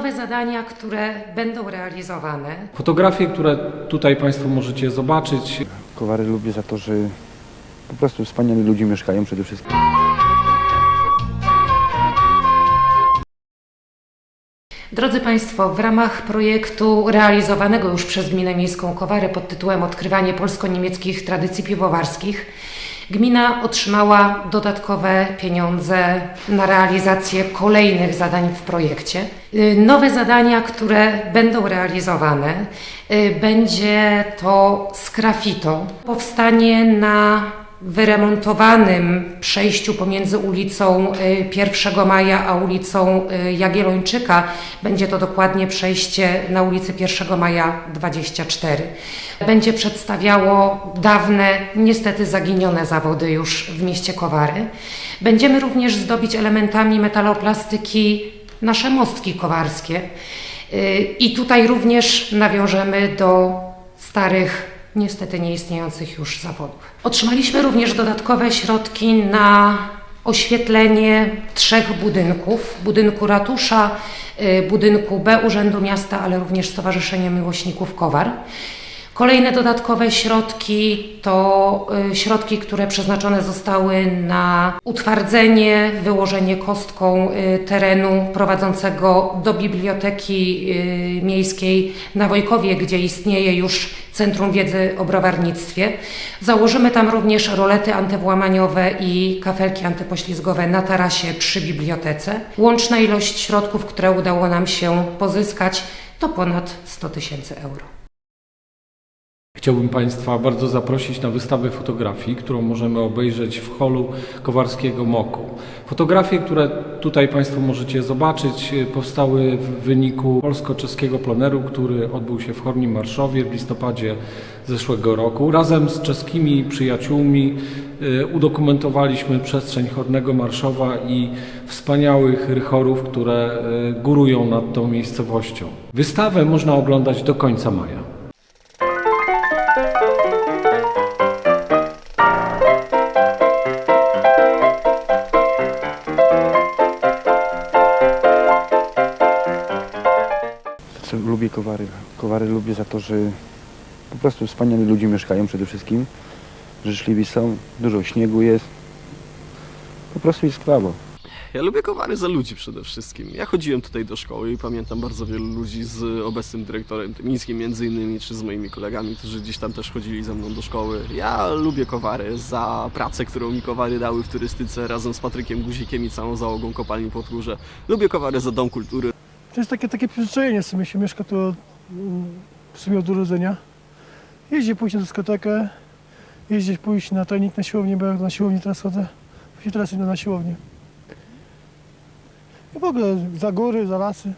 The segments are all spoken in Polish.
nowe zadania, które będą realizowane. Fotografie, które tutaj Państwo możecie zobaczyć, Kowary lubię za to, że po prostu wspaniali ludzie mieszkają przede wszystkim. Drodzy Państwo, w ramach projektu realizowanego już przez Gminę Miejską Kowary pod tytułem Odkrywanie polsko-niemieckich tradycji piwowarskich, gmina otrzymała dodatkowe pieniądze na realizację kolejnych zadań w projekcie. Y, Nowe zadania, które będą realizowane, y, będzie to skrafito. Powstanie na wyremontowanym przejściu pomiędzy ulicą y, 1 Maja a ulicą y, Jagiellończyka. Będzie to dokładnie przejście na ulicy 1 Maja 24. Będzie przedstawiało dawne, niestety zaginione zawody już w mieście Kowary. Będziemy również zdobić elementami metaloplastyki nasze mostki kowarskie. Y, I tutaj również nawiążemy do starych, niestety nieistniejących już zawodów. Otrzymaliśmy również dodatkowe środki na oświetlenie trzech budynków: budynku ratusza, y, budynku B Urzędu Miasta, ale również Stowarzyszenia Miłośników Kowar. Kolejne dodatkowe środki to y, środki, które przeznaczone zostały na utwardzenie, wyłożenie kostką y, terenu prowadzącego do biblioteki y, miejskiej na Wojkowie, gdzie istnieje już Centrum Wiedzy o Browarnictwie. Założymy tam również rolety antywłamaniowe i kafelki antypoślizgowe na tarasie przy bibliotece. Łączna ilość środków, które udało nam się pozyskać, to ponad 100 tysięcy euro. Chciałbym Państwa bardzo zaprosić na wystawę fotografii, którą możemy obejrzeć w holu Kowarskiego Moku. Fotografie, które tutaj Państwo możecie zobaczyć, e, powstały w wyniku polsko-czeskiego pleneru, który odbył się w Hornim Marszowie w listopadzie zeszłego roku. Razem z czeskimi przyjaciółmi e, udokumentowaliśmy przestrzeń Hornego Marszowa i wspaniałych rychorów, które e, górują nad tą miejscowością. Wystawę można oglądać do końca maja. Lubię Kowary. Kowary lubię za to, że po prostu wspaniali ludzie mieszkają przede wszystkim. Życzliwi są, dużo śniegu jest. Po prostu jest sprawa. Ja lubię Kowary za ludzi przede wszystkim. Ja chodziłem tutaj do szkoły i pamiętam bardzo wielu ludzi z obecnym dyrektorem Tymińskim między innymi, czy z moimi kolegami, którzy gdzieś tam też chodzili ze mną do szkoły. Ja lubię Kowary za pracę, którą mi Kowary dały w turystyce razem z Patrykiem Guzikiem i całą załogą kopalni Podgórze. Lubię Kowary za Dom Kultury. To jest takie, takie przyzwyczajenie, w sumie się mieszka tu w sumie od urodzenia. Jeździ pójść na dyskotekę, jeździć pójść na trening na siłownię, bo jak na siłownię teraz chodzę, właśnie teraz idę na siłownię. I w ogóle za góry, za lasy,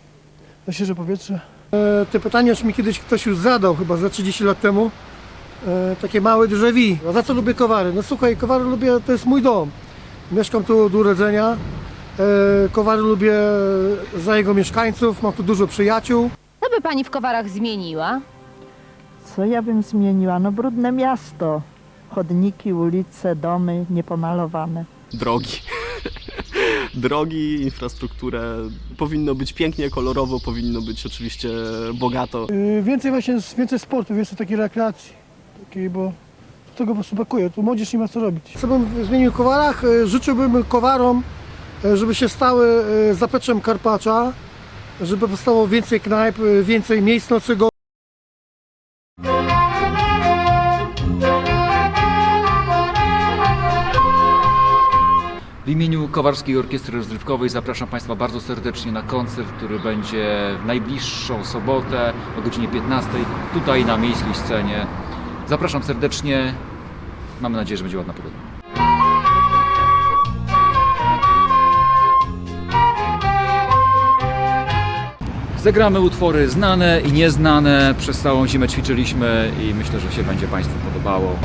za świeże powietrze. E, te pytania już mi kiedyś ktoś już zadał, chyba za 30 lat temu. E, takie małe vu. A za co lubię Kowary? No słuchaj, Kowary lubię, to jest mój dom. Mieszkam tu od urodzenia. E, Kowary lubię za jego mieszkańców, mam tu dużo przyjaciół. Co by pani w Kowarach zmieniła? Co ja bym zmieniła? No brudne miasto. Chodniki, ulice, domy niepomalowane. Drogi. Drogi, infrastrukturę. Powinno być pięknie, kolorowo, powinno być oczywiście bogato. E, Więcej właśnie, więcej sportu, więcej takiej rekreacji. Takiej, bo tego po prostu brakuje. Tu młodzież nie ma co robić. Co bym zmienił w Kowarach? E, Życzyłbym Kowarom, e, żeby się stały e, zapleczem Karpacza, żeby powstało więcej knajp, więcej miejsc nocego. W imieniu Kowarskiej Orkiestry Rozrywkowej zapraszam Państwa bardzo serdecznie na koncert, który będzie w najbliższą sobotę o godzinie 15 tutaj na miejskiej scenie. Zapraszam serdecznie. Mamy nadzieję, że będzie ładna pogoda. Zagramy utwory znane i nieznane. Przez całą zimę ćwiczyliśmy i myślę, że się będzie Państwu podobało.